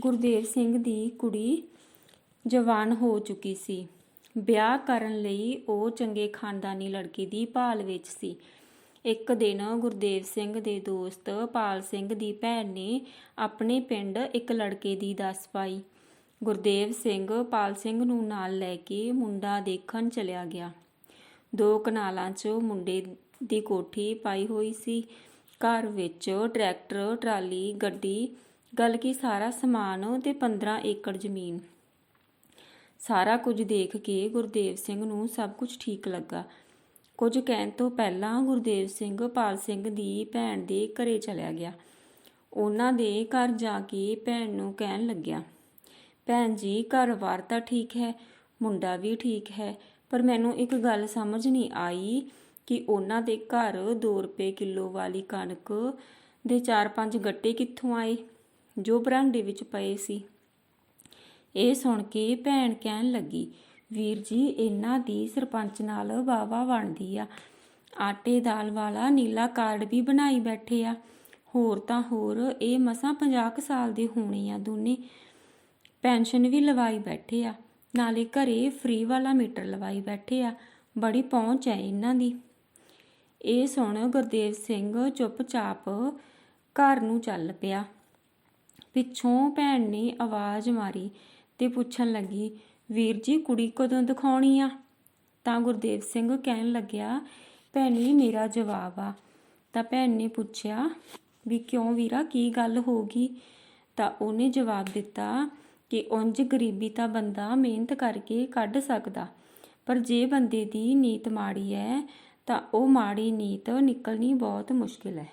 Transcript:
ਗੁਰਦੇਵ ਸਿੰਘ ਦੀ ਕੁੜੀ ਜਵਾਨ ਹੋ ਚੁੱਕੀ ਸੀ। ਵਿਆਹ ਕਰਨ ਲਈ ਉਹ ਚੰਗੇ ਖਾਨਦਾਨੀ ਲੜਕੀ ਦੀ ਭਾਲ ਵਿੱਚ ਸੀ। ਇੱਕ ਦਿਨ ਗੁਰਦੇਵ ਸਿੰਘ ਦੇ ਦੋਸਤ ਪਾਲ ਸਿੰਘ ਦੀ ਭੈਣ ਨੇ ਆਪਣੇ ਪਿੰਡ ਇੱਕ ਲੜਕੇ ਦੀ ਦੱਸ ਪਾਈ। ਗੁਰਦੇਵ ਸਿੰਘ ਪਾਲ ਸਿੰਘ ਨੂੰ ਨਾਲ ਲੈ ਕੇ ਮੁੰਡਾ ਦੇਖਣ ਚਲਿਆ ਗਿਆ। ਦੋ ਕਨਾਲਾਂ 'ਚ ਮੁੰਡੇ ਦੀ ਕੋਠੀ ਪਾਈ ਹੋਈ ਸੀ। ਘਰ ਵਿੱਚ ਟਰੈਕਟਰ, ਟਰਾਲੀ, ਗੱਡੀ ਗੱਲ ਕੀ ਸਾਰਾ ਸਮਾਨ ਤੇ 15 ਏਕੜ ਜ਼ਮੀਨ। ਸਾਰਾ ਕੁਝ ਦੇਖ ਕੇ ਗੁਰਦੇਵ ਸਿੰਘ ਨੂੰ ਸਭ ਕੁਝ ਠੀਕ ਲੱਗਾ। ਕੁਝ ਕਹਿਣ ਤੋਂ ਪਹਿਲਾਂ ਗੁਰਦੇਵ ਸਿੰਘ ਪਾਲ ਸਿੰਘ ਦੀ ਭੈਣ ਦੇ ਘਰੇ ਚਲਿਆ ਗਿਆ। ਉਹਨਾਂ ਦੇ ਘਰ ਜਾ ਕੇ ਭੈਣ ਨੂੰ ਕਹਿਣ ਲੱਗਿਆ, ਭੈਣ ਜੀ, ਘਰ-ਬਾਰ ਤਾਂ ਠੀਕ ਹੈ, ਮੁੰਡਾ ਵੀ ਠੀਕ ਹੈ, ਪਰ ਮੈਨੂੰ ਇੱਕ ਗੱਲ ਸਮਝ ਨਹੀਂ ਆਈ ਕਿ ਉਹਨਾਂ ਦੇ ਘਰ 2 ਰੁਪਏ ਕਿਲੋ ਵਾਲੀ ਕਣਕ ਦੇ 4-5 ਗੱਟੇ ਕਿੱਥੋਂ ਆਏ? ਜੋ ਬਰਾਂਡੇ ਵਿੱਚ ਪਏ ਸੀ। ਇਹ ਸੁਣ ਕੇ ਭੈਣ ਕਹਿਣ ਲੱਗੀ, ਵੀਰ ਜੀ, ਇਹਨਾਂ ਦੀ ਸਰਪੰਚ ਨਾਲ ਵਾਵਾ ਬਣਦੀ ਆ। ਆਟੇ ਦਾਲ ਵਾਲਾ ਨੀਲਾ ਕਾਰਡ ਵੀ ਬਣਾਈ ਬੈਠੇ ਆ। ਹੋਰ ਤਾਂ ਹੋਰ, ਇਹ ਮਸਾਂ 50 ਕੁ ਸਾਲ ਦੇ ਹੋਣੇ ਆ ਦੋਨੇ। ਪੈਨਸ਼ਨ ਵੀ ਲਵਾਈ ਬੈਠੇ ਆ। ਨਾਲੇ ਘਰੇ ਫ੍ਰੀ ਵਾਲਾ ਮੀਟਰ ਲਵਾਈ ਬੈਠੇ ਆ। ਬੜੀ ਪਹੁੰਚ ਹੈ ਇਹਨਾਂ ਦੀ। ਇਹ ਸੁਣ ਗੁਰਦੇਵ ਸਿੰਘ ਚੁੱਪਚਾਪ ਘਰ ਨੂੰ ਚੱਲ ਪਿਆ। ਪਿੱਛੋਂ ਭੈਣ ਨੇ ਆਵਾਜ਼ ਮਾਰੀ ਤੇ ਪੁੱਛਣ ਲੱਗੀ, ਵੀਰ ਜੀ, ਕੁੜੀ ਕਦੋਂ ਦਿਖਾਉਣੀ ਆ? ਤਾਂ ਗੁਰਦੇਵ ਸਿੰਘ ਕਹਿਣ ਲੱਗਿਆ, ਭੈਣੀ ਮੇਰਾ ਜਵਾਬ ਆ। ਤਾਂ ਭੈਣ ਨੇ ਪੁੱਛਿਆ, ਵੀ ਕਿਉਂ ਵੀਰਾ, ਕੀ ਗੱਲ ਹੋ ਗਈ? ਤਾਂ ਉਹਨੇ ਜਵਾਬ ਦਿੱਤਾ ਕਿ ਉਂਝ ਗਰੀਬੀ ਤਾਂ ਬੰਦਾ ਮਿਹਨਤ ਕਰਕੇ ਕੱਢ ਸਕਦਾ, ਪਰ ਜੇ ਬੰਦੇ ਦੀ ਨੀਤ ਮਾੜੀ ਹੈ ਤਾਂ ਉਹ ਮਾੜੀ ਨੀਤ ਨਿਕਲਣੀ ਬਹੁਤ ਮੁਸ਼ਕਿਲ ਹੈ